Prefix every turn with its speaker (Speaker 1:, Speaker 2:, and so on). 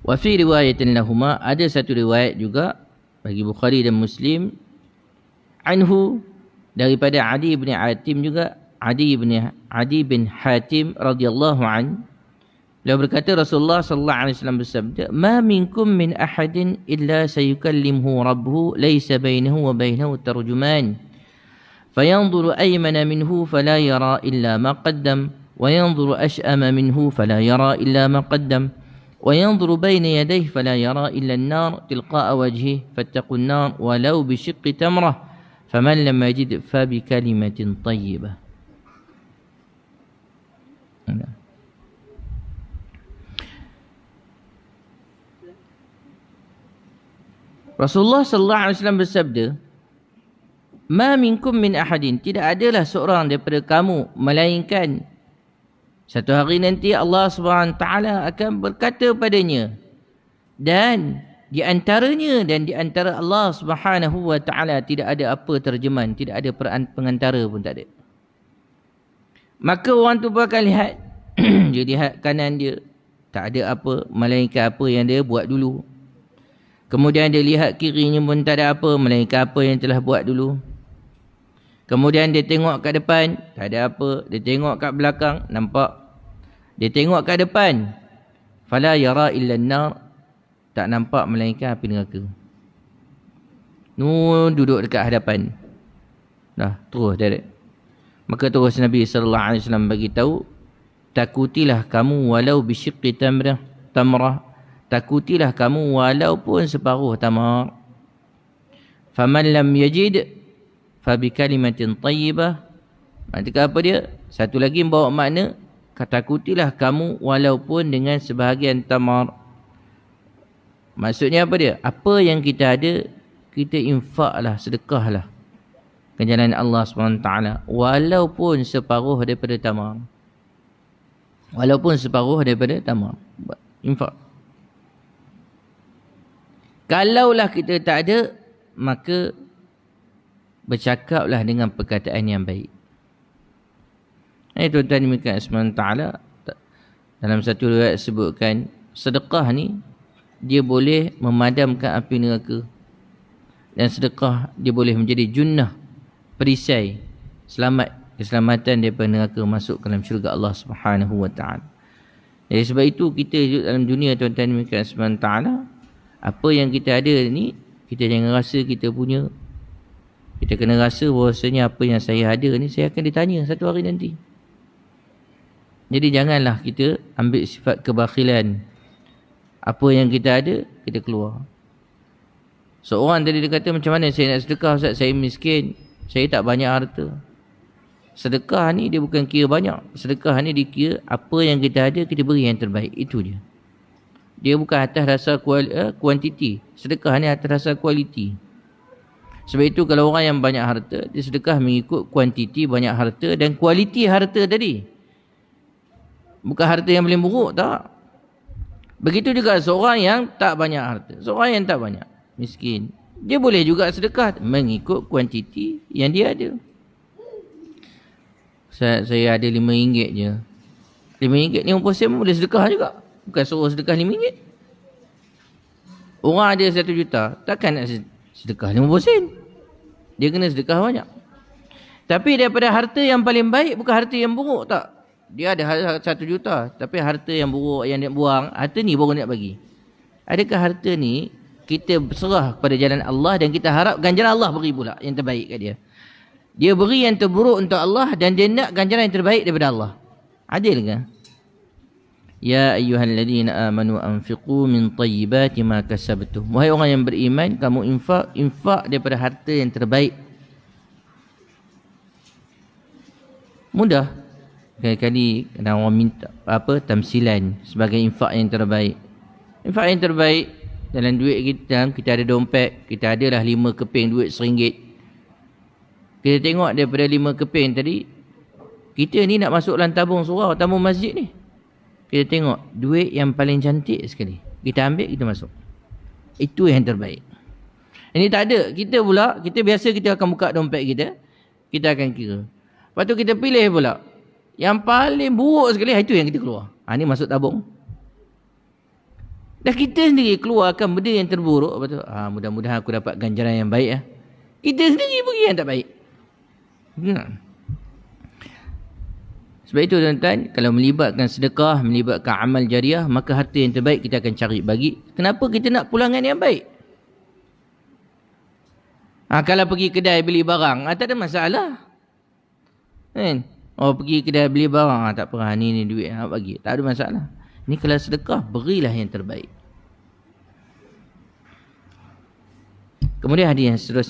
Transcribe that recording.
Speaker 1: Wa fi riwayatin lahuma ada satu riwayat juga bagi Bukhari dan Muslim anhu daripada Adi bin Hatim juga Adi bin Adi bin Hatim radhiyallahu an beliau berkata Rasulullah sallallahu alaihi wasallam bersabda ma minkum min ahadin illa sayukallimuhu rabbuhu laysa bainahu wa bainahu tarjuman fayanzuru aymana minhu fala yara illa ma qaddam وينظر أشأم منه فلا يرى إلا ما قدم وينظر بين يديه فلا يرى إلا النار تلقاء وجهه فاتقوا النار ولو بشق تمرة فمن لم يجد فبكلمة طيبة. Rasulullah sallallahu alaihi wasallam bersabda Ma minkum min ahadin. Tidak adalah seorang daripada kamu melainkan satu hari nanti Allah taala akan berkata padanya dan di antaranya dan di antara Allah Subhanahu wa taala tidak ada apa terjemahan, tidak ada pengantara pun tak ada. Maka orang tu akan lihat dia lihat kanan dia tak ada apa melainkan apa yang dia buat dulu. Kemudian dia lihat kirinya pun tak ada apa melainkan apa yang telah buat dulu. Kemudian dia tengok kat depan, tak ada apa. Dia tengok kat belakang, nampak dia tengok ke depan. Fala yara illa nar. Tak nampak melainkan api neraka. Nun duduk dekat hadapan. Dah, terus dia. Maka terus Nabi sallallahu alaihi wasallam bagi tahu, takutilah kamu walau bisyiqqi tamrah, tamrah. Takutilah kamu walaupun separuh tamar. Faman lam yajid fa bi kalimatin tayyibah. Nanti apa dia? Satu lagi bawa makna Katakutilah kamu walaupun dengan sebahagian tamar. Maksudnya apa dia? Apa yang kita ada, kita infaklah, sedekahlah. Ke jalan Allah SWT. Walaupun separuh daripada tamar. Walaupun separuh daripada tamar. Infak. Kalaulah kita tak ada, maka bercakaplah dengan perkataan yang baik. Ini tuan-tuan demikian SWT dalam satu riwayat sebutkan sedekah ni dia boleh memadamkan api neraka dan sedekah dia boleh menjadi junnah perisai selamat keselamatan daripada neraka masuk ke dalam syurga Allah Subhanahu wa taala. Jadi sebab itu kita hidup dalam dunia tuan-tuan demikian SWT apa yang kita ada ni kita jangan rasa kita punya kita kena rasa bahawasanya apa yang saya ada ni saya akan ditanya satu hari nanti. Jadi janganlah kita ambil sifat kebakhilan. Apa yang kita ada, kita keluar. Seorang tadi dia kata macam mana saya nak sedekah Ustaz? Saya miskin. Saya tak banyak harta. Sedekah ni dia bukan kira banyak. Sedekah ni dia kira apa yang kita ada, kita beri yang terbaik. Itu dia. Dia bukan atas rasa eh, kuantiti. Sedekah ni atas rasa kualiti. Sebab itu kalau orang yang banyak harta, dia sedekah mengikut kuantiti banyak harta dan kualiti harta tadi. Bukan harta yang paling buruk tak. Begitu juga seorang yang tak banyak harta. Seorang yang tak banyak. Miskin. Dia boleh juga sedekah mengikut kuantiti yang dia ada. Saya, saya ada lima ringgit je. Lima ringgit ni umpah sen boleh sedekah juga. Bukan suruh sedekah lima ringgit. Orang ada satu juta. Takkan nak sedekah lima puluh sen. Dia kena sedekah banyak. Tapi daripada harta yang paling baik bukan harta yang buruk tak dia ada satu juta tapi harta yang buruk yang dia buang harta ni baru nak bagi adakah harta ni kita serah kepada jalan Allah dan kita harap ganjaran Allah beri pula yang terbaik kat dia dia beri yang terburuk untuk Allah dan dia nak ganjaran yang terbaik daripada Allah adil ke Ya ayyuhalladzina amanu anfiqu min tayyibati ma kasabtum. Wahai orang yang beriman, kamu infak infak daripada harta yang terbaik. Mudah. Kali-kali kadang orang minta apa tamsilan sebagai infak yang terbaik. Infak yang terbaik dalam duit kita, kita ada dompet, kita ada lah lima keping duit seringgit. Kita tengok daripada lima keping tadi, kita ni nak masuk dalam tabung surau, tabung masjid ni. Kita tengok duit yang paling cantik sekali. Kita ambil, kita masuk. Itu yang terbaik. Ini tak ada. Kita pula, kita biasa kita akan buka dompet kita. Kita akan kira. Lepas tu kita pilih pula Yang paling buruk sekali itu yang kita keluar. Ha, ini masuk tabung. Dan kita sendiri keluarkan benda yang terburuk. Apa tu? Ha, mudah-mudahan aku dapat ganjaran yang baik. Ya. Kita sendiri pergi yang tak baik. Hmm. Sebab itu tuan-tuan, kalau melibatkan sedekah, melibatkan amal jariah, maka harta yang terbaik kita akan cari bagi. Kenapa kita nak pulangan yang baik? Ha, kalau pergi kedai beli barang, ha, tak ada masalah. Kan? Oh pergi kedai beli barang, ha, tak apa, ni ni duit, ha, bagi. Tak ada masalah. Ni kalau sedekah, berilah yang terbaik. Kemudian hadis yang seterusnya.